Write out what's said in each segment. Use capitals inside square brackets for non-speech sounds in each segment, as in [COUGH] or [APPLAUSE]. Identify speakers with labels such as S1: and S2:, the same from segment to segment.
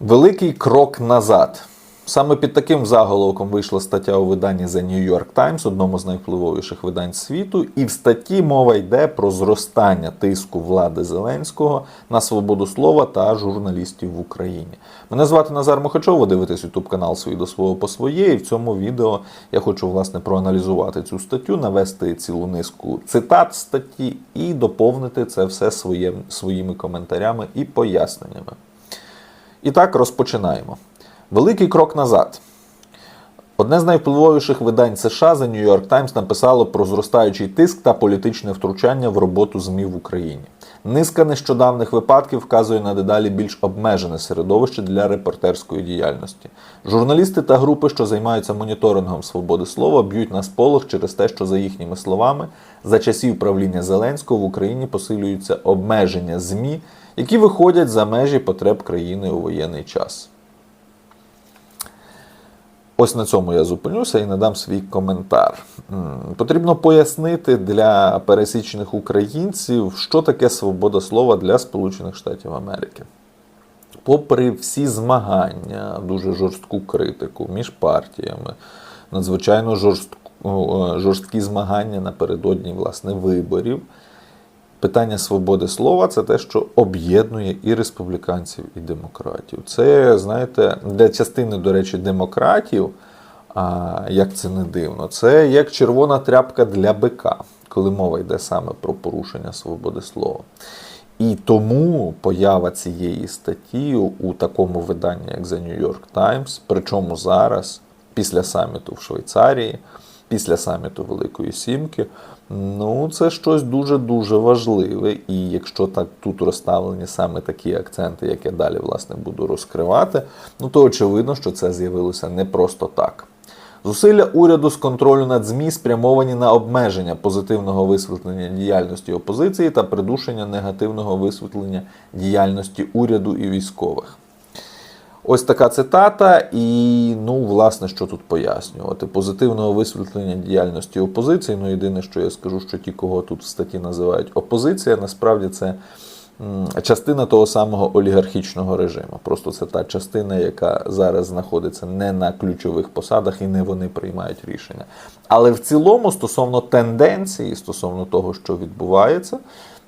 S1: Великий крок назад. Саме під таким заголовком вийшла стаття у виданні The New York Times, одному з найвпливовіших видань світу. І в статті мова йде про зростання тиску влади Зеленського на свободу слова та журналістів в Україні. Мене звати Назар Мохачов, ви дивитесь YouTube канал «Свій до свого по своє. І в цьому відео я хочу власне проаналізувати цю статтю, навести цілу низку цитат статті і доповнити це все своїм, своїми коментарями і поясненнями. І так розпочинаємо. Великий крок назад. Одне з найвпливовіших видань США The New York Times написало про зростаючий тиск та політичне втручання в роботу ЗМІ в Україні. Низка нещодавних випадків вказує на дедалі більш обмежене середовище для репортерської діяльності. Журналісти та групи, що займаються моніторингом свободи слова, б'ють на сполох через те, що за їхніми словами, за часів правління Зеленського в Україні посилюються обмеження ЗМІ, які виходять за межі потреб країни у воєнний час. Ось на цьому я зупинюся і надам свій коментар. Потрібно пояснити для пересічних українців, що таке свобода слова для Сполучених Штатів Америки. Попри всі змагання, дуже жорстку критику між партіями, надзвичайно жорстку, жорсткі змагання напередодні власне виборів. Питання свободи слова це те, що об'єднує і республіканців, і демократів. Це, знаєте, для частини, до речі, демократів, як це не дивно, це як червона тряпка для бика, коли мова йде саме про порушення свободи слова. І тому поява цієї статті у такому виданні, як The New York Times, причому зараз, після саміту в Швейцарії, після саміту Великої Сімки, ну це щось дуже-дуже важливе. І якщо так тут розставлені саме такі акценти, як я далі власне буду розкривати, ну то очевидно, що це з'явилося не просто так. Зусилля уряду з контролю над ЗМІ спрямовані на обмеження позитивного висвітлення діяльності опозиції та придушення негативного висвітлення діяльності уряду і військових. Ось така цитата, і ну, власне, що тут пояснювати. Позитивного висвітлення діяльності опозиції. Ну, єдине, що я скажу, що ті, кого тут в статті називають опозиція, насправді це частина того самого олігархічного режиму. Просто це та частина, яка зараз знаходиться не на ключових посадах і не вони приймають рішення. Але в цілому, стосовно тенденції, стосовно того, що відбувається,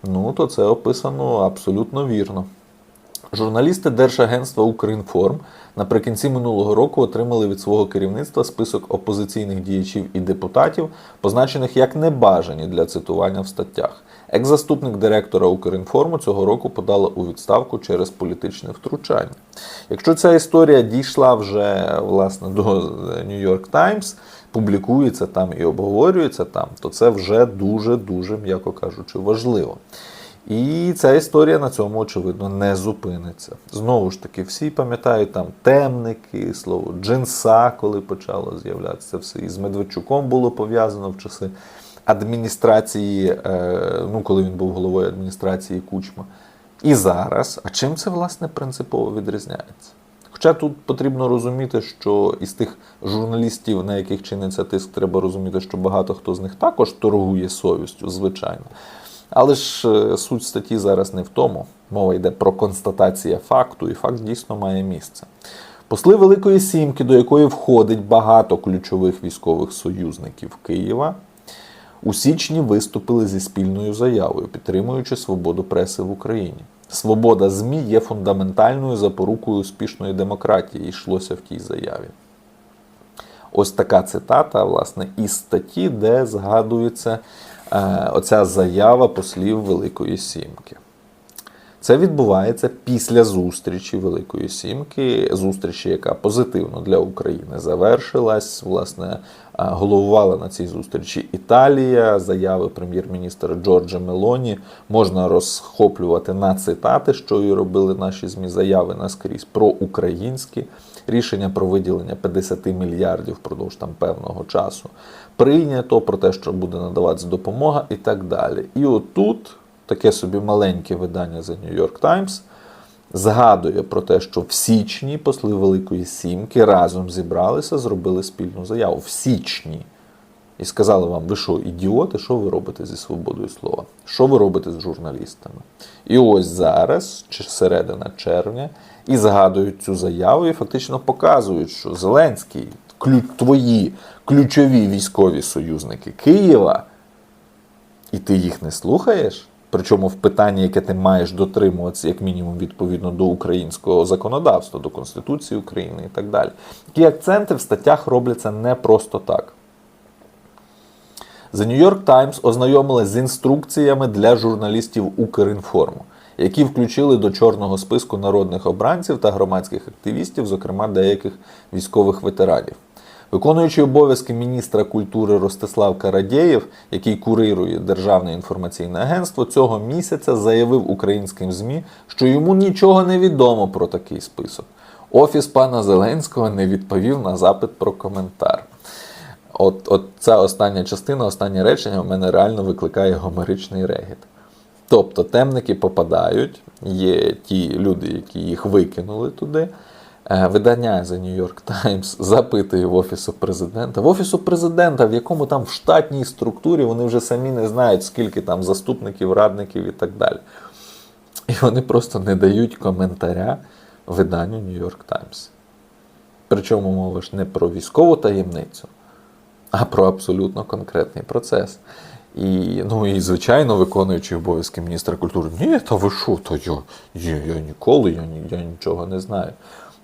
S1: ну то це описано абсолютно вірно. Журналісти Держагентства Укрінформ наприкінці минулого року отримали від свого керівництва список опозиційних діячів і депутатів, позначених як небажані для цитування в статтях. Екс-заступник директора Укрінформу цього року подала у відставку через політичне втручання. Якщо ця історія дійшла вже власне до York Times, публікується там і обговорюється там, то це вже дуже дуже, м'яко кажучи, важливо. І ця історія на цьому, очевидно, не зупиниться. Знову ж таки, всі пам'ятають там темники, слово джинса, коли почало з'являтися все. І з Медведчуком було пов'язано в часи адміністрації, е, ну коли він був головою адміністрації Кучма. І зараз. А чим це, власне, принципово відрізняється? Хоча тут потрібно розуміти, що із тих журналістів, на яких чиниться тиск, треба розуміти, що багато хто з них також торгує совістю, звичайно. Але ж е, суть статті зараз не в тому. Мова йде про констатація факту, і факт дійсно має місце. Посли Великої Сімки, до якої входить багато ключових військових союзників Києва, у січні виступили зі спільною заявою, підтримуючи свободу преси в Україні. Свобода ЗМІ є фундаментальною запорукою успішної демократії, йшлося в тій заяві. Ось така цитата, власне, із статті, де згадується оця заява послів Великої Сімки. Це відбувається після зустрічі Великої Сімки, зустрічі, яка позитивно для України завершилась. Власне, головувала на цій зустрічі Італія, заяви прем'єр-міністра Джорджа Мелоні можна розхоплювати на цитати, що і робили наші ЗМІ заяви наскрізь про українські рішення про виділення 50 мільярдів впродовж там певного часу. Прийнято про те, що буде надаватися допомога і так далі. І отут таке собі маленьке видання The New York Times згадує про те, що в січні посли Великої Сімки разом зібралися, зробили спільну заяву. В січні. і сказали вам, ви що, ідіоти, що ви робите зі свободою слова? Що ви робите з журналістами? І ось зараз, чи середина червня, і згадують цю заяву, і фактично показують, що Зеленський, твої ключові військові союзники Києва, і ти їх не слухаєш. Причому в питанні, яке ти маєш дотримуватися, як мінімум, відповідно до українського законодавства, до Конституції України і так далі. Такі акценти в статтях робляться не просто так. The New York Times ознайомили з інструкціями для журналістів Укрінформу, які включили до чорного списку народних обранців та громадських активістів, зокрема деяких військових ветеранів. Виконуючий обов'язки міністра культури Ростислав Карадєєв, який курирує Державне інформаційне агентство, цього місяця заявив українським ЗМІ, що йому нічого не відомо про такий список. Офіс пана Зеленського не відповів на запит про коментар. От, от ця остання частина, останнє речення в мене реально викликає гомеричний регіт. Тобто темники попадають, є ті люди, які їх викинули туди. Е, Видання The New York Times [LAUGHS] запитує в Офісу президента. В Офісу президента, в якому там в штатній структурі вони вже самі не знають, скільки там заступників, радників і так далі. І вони просто не дають коментаря виданню New York Times. Причому мова не про військову таємницю, а про абсолютно конкретний процес. І, ну, і звичайно, виконуючий обов'язки міністра культури, ні, та ви що, то я, я, я ніколи, я, я нічого не знаю.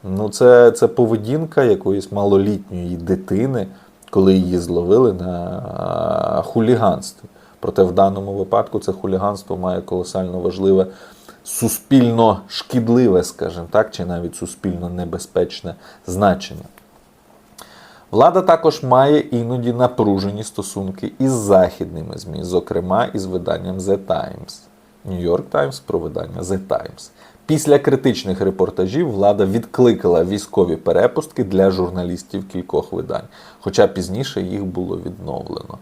S1: Ну, це, це поведінка якоїсь малолітньої дитини, коли її зловили на хуліганстві. Проте в даному випадку це хуліганство має колосально важливе суспільно шкідливе, скажімо так, чи навіть суспільно небезпечне значення. Влада також має іноді напружені стосунки із західними ЗМІ, зокрема із виданням The Times. New York Times про видання The Times. Після критичних репортажів влада відкликала військові перепустки для журналістів кількох видань, хоча пізніше їх було відновлено.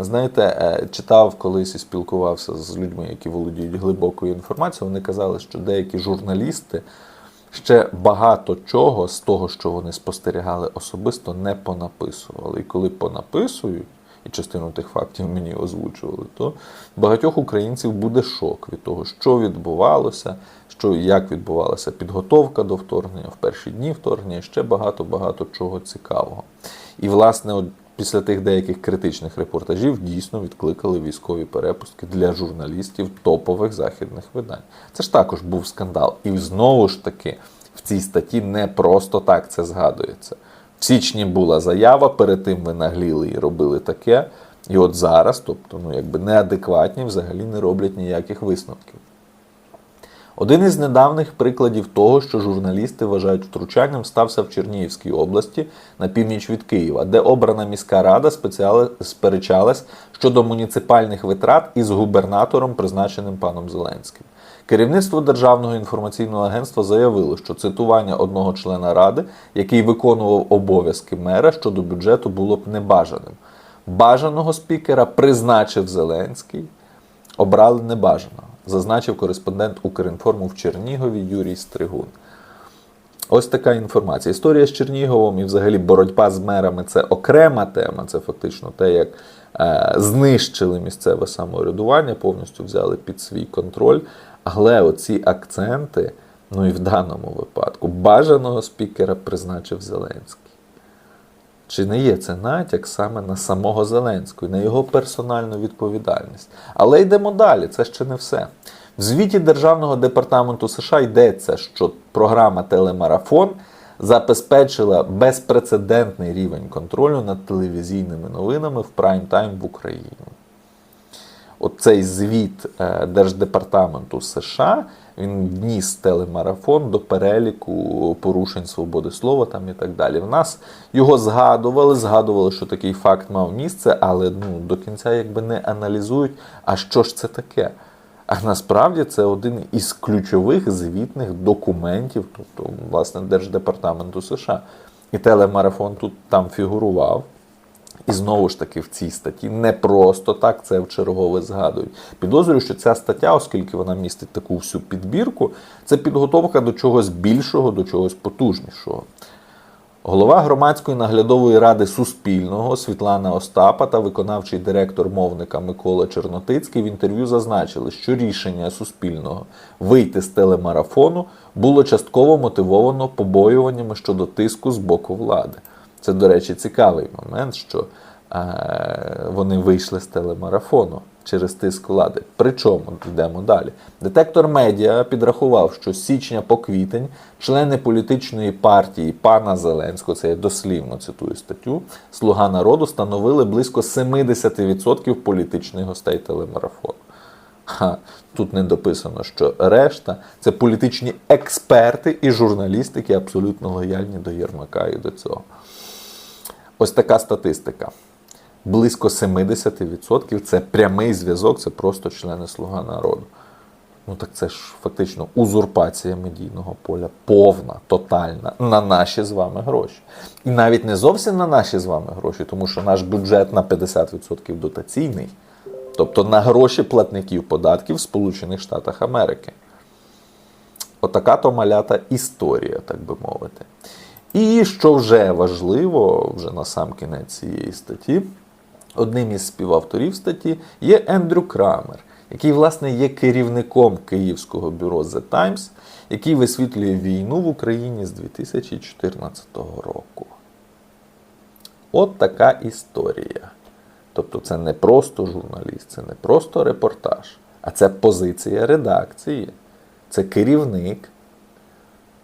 S1: Знаєте, е, читав колись і спілкувався з людьми, які володіють глибокою інформацією. Вони казали, що деякі журналісти ще багато чого з того, що вони спостерігали особисто, не понаписували. І коли понаписують, і частину тих фактів мені озвучували, то багатьох українців буде шок від того, що відбувалося, що як відбувалася підготовка до вторгнення в перші дні вторгнення, ще багато-багато чого цікавого. І, власне, от після тих деяких критичних репортажів дійсно відкликали військові перепустки для журналістів топових західних видань. Це ж також був скандал. І знову ж таки, в цій статті не просто так це згадується. В січні була заява, перед тим ви нагліли і робили таке. І от зараз, тобто, ну якби неадекватні, взагалі не роблять ніяких висновків. Один із недавніх прикладів того, що журналісти вважають втручанням, стався в Чернігівській області на північ від Києва, де обрана міська рада сперечалась щодо муніципальних витрат із губернатором, призначеним паном Зеленським. Керівництво Державного інформаційного агентства заявило, що цитування одного члена ради, який виконував обов'язки мера щодо бюджету, було б небажаним. Бажаного спікера призначив Зеленський, обрали небажаного, зазначив кореспондент Укрінформу в Чернігові Юрій Стригун. Ось така інформація. Історія з Черніговом і взагалі боротьба з мерами це окрема тема. Це фактично те, як е, знищили місцеве самоврядування, повністю взяли під свій контроль. Але оці акценти, ну і в даному випадку, бажаного спікера призначив Зеленський. Чи не є це натяк саме на самого Зеленського, на його персональну відповідальність? Але йдемо далі, це ще не все. В звіті Державного департаменту США йдеться, що програма Телемарафон забезпечила безпрецедентний рівень контролю над телевізійними новинами в прайм-тайм в Україні. Оцей звіт е, Держдепартаменту США він вніс телемарафон до переліку порушень свободи слова там і так далі. В нас його згадували, згадували, що такий факт мав місце, але ну, до кінця якби не аналізують, а що ж це таке. А насправді це один із ключових звітних документів, тобто, власне, Держдепартаменту США. І телемарафон тут там фігурував. І знову ж таки в цій статті не просто так це в чергове згадують. Підозрюю, що ця стаття, оскільки вона містить таку всю підбірку, це підготовка до чогось більшого, до чогось потужнішого. Голова громадської наглядової ради Суспільного Світлана Остапа та виконавчий директор мовника Микола Чернотицький в інтерв'ю зазначили, що рішення Суспільного вийти з телемарафону було частково мотивовано побоюваннями щодо тиску з боку влади. Це, до речі, цікавий момент, що е, вони вийшли з телемарафону через тиск влади. Причому йдемо далі. Детектор медіа підрахував, що з січня по квітень члени політичної партії пана Зеленського, це я дослівно цитую статтю, Слуга народу становили близько 70% політичних гостей телемарафону. Ха, тут не дописано, що решта це політичні експерти і журналісти, які абсолютно лояльні до Єрмака і до цього. Ось така статистика. Близько 70% це прямий зв'язок, це просто члени Слуга народу. Ну так це ж фактично узурпація медійного поля, повна, тотальна, на наші з вами гроші. І навіть не зовсім на наші з вами гроші, тому що наш бюджет на 50% дотаційний, тобто на гроші платників податків в Сполучених Штатах Америки. Отака то малята історія, так би мовити. І що вже важливо, вже на сам кінець цієї статті, одним із співавторів статті є Ендрю Крамер, який, власне, є керівником київського бюро The Times, який висвітлює війну в Україні з 2014 року. От така історія. Тобто, це не просто журналіст, це не просто репортаж, а це позиція редакції, це керівник.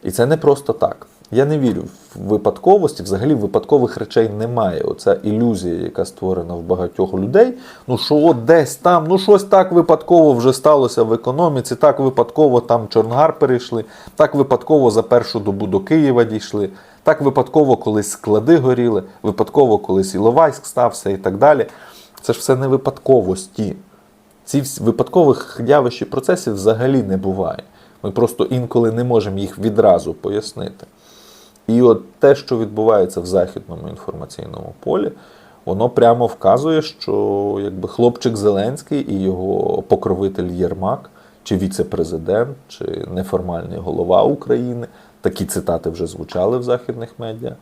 S1: І це не просто так. Я не вірю в випадковості, взагалі випадкових речей немає. Оця ілюзія, яка створена в багатьох людей. Ну що от десь там, ну щось так випадково вже сталося в економіці, так випадково там Чорнгар перейшли, так випадково за першу добу до Києва дійшли, так випадково колись склади горіли, випадково колись Іловайськ стався і так далі. Це ж все не випадковості. Ці випадкових явищ і процесів взагалі не буває. Ми просто інколи не можемо їх відразу пояснити. І от те, що відбувається в західному інформаційному полі, воно прямо вказує, що якби хлопчик Зеленський і його покровитель Єрмак, чи віце-президент, чи неформальний голова України, такі цитати вже звучали в західних медіа,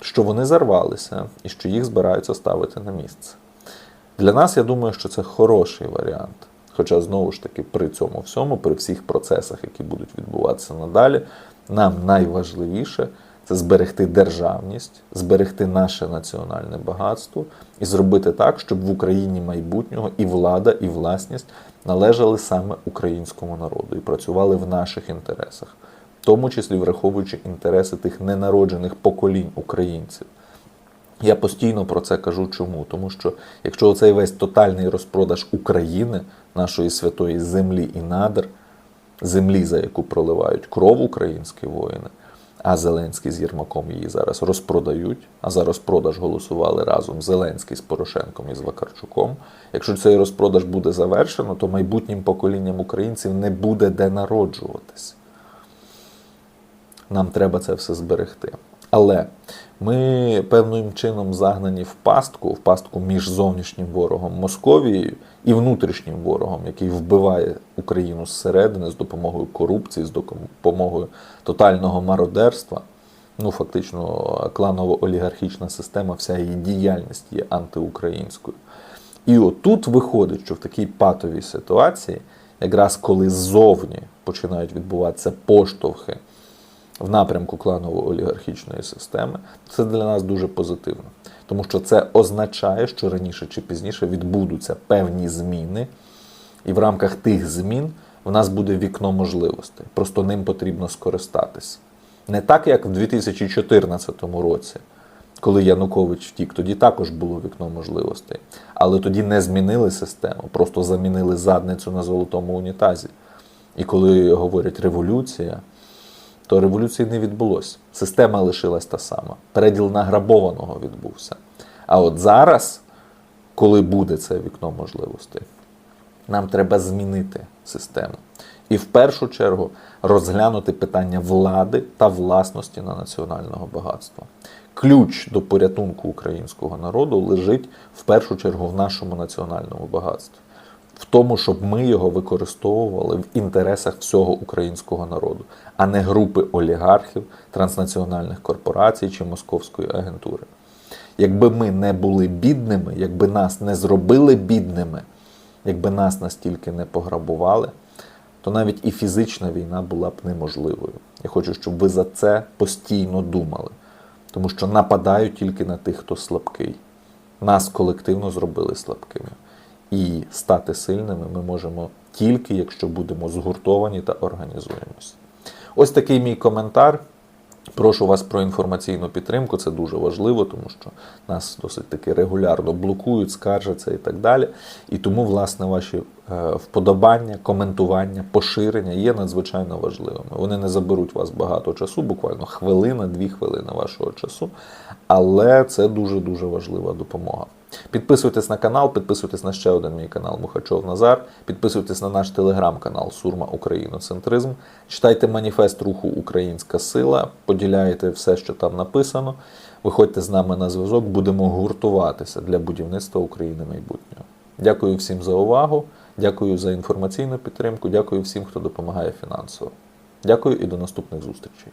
S1: що вони зарвалися і що їх збираються ставити на місце. Для нас, я думаю, що це хороший варіант. Хоча, знову ж таки, при цьому всьому, при всіх процесах, які будуть відбуватися надалі, нам найважливіше це зберегти державність, зберегти наше національне багатство і зробити так, щоб в Україні майбутнього і влада, і власність належали саме українському народу і працювали в наших інтересах, в тому числі враховуючи інтереси тих ненароджених поколінь українців. Я постійно про це кажу. Чому? Тому що якщо оцей весь тотальний розпродаж України, нашої святої землі і надр, землі, за яку проливають кров українські воїни, а Зеленський з Єрмаком її зараз розпродають, а за розпродаж голосували разом Зеленський з Порошенком і з Вакарчуком. Якщо цей розпродаж буде завершено, то майбутнім поколінням українців не буде де народжуватись. Нам треба це все зберегти. Але ми певним чином загнані в пастку, в пастку між зовнішнім ворогом Московією і внутрішнім ворогом, який вбиває Україну зсередини з допомогою корупції, з допомогою тотального мародерства. Ну, фактично, кланово-олігархічна система, вся її діяльність є антиукраїнською. І отут виходить, що в такій патовій ситуації, якраз коли ззовні починають відбуватися поштовхи в напрямку кланово-олігархічної системи, це для нас дуже позитивно. Тому що це означає, що раніше чи пізніше відбудуться певні зміни, і в рамках тих змін в нас буде вікно можливостей. Просто ним потрібно скористатись. Не так, як в 2014 році, коли Янукович втік, тоді також було вікно можливостей. Але тоді не змінили систему, просто замінили задницю на золотому унітазі. І коли говорять революція, то революції не відбулося. Система лишилась та сама. Переділ награбованого відбувся. А от зараз, коли буде це вікно можливостей, нам треба змінити систему. І в першу чергу розглянути питання влади та власності на національного багатства. Ключ до порятунку українського народу лежить в першу чергу в нашому національному багатстві. В тому, щоб ми його використовували в інтересах всього українського народу, а не групи олігархів, транснаціональних корпорацій чи московської агентури. Якби ми не були бідними, якби нас не зробили бідними, якби нас настільки не пограбували, то навіть і фізична війна була б неможливою. Я хочу, щоб ви за це постійно думали, тому що нападають тільки на тих, хто слабкий. Нас колективно зробили слабкими. І стати сильними ми можемо тільки, якщо будемо згуртовані та організуємося. Ось такий мій коментар. Прошу вас про інформаційну підтримку, це дуже важливо, тому що нас досить таки регулярно блокують, скаржаться і так далі. І тому, власне, ваші вподобання, коментування, поширення є надзвичайно важливими. Вони не заберуть вас багато часу, буквально хвилина, дві хвилини вашого часу, але це дуже-дуже важлива допомога. Підписуйтесь на канал, підписуйтесь на ще один мій канал Мухачов Назар, підписуйтесь на наш телеграм-канал Сурма Україноцентризм, читайте маніфест руху Українська сила, поділяйте все, що там написано. Виходьте з нами на зв'язок, будемо гуртуватися для будівництва України майбутнього. Дякую всім за увагу, дякую за інформаційну підтримку, дякую всім, хто допомагає фінансово. Дякую і до наступних зустрічей.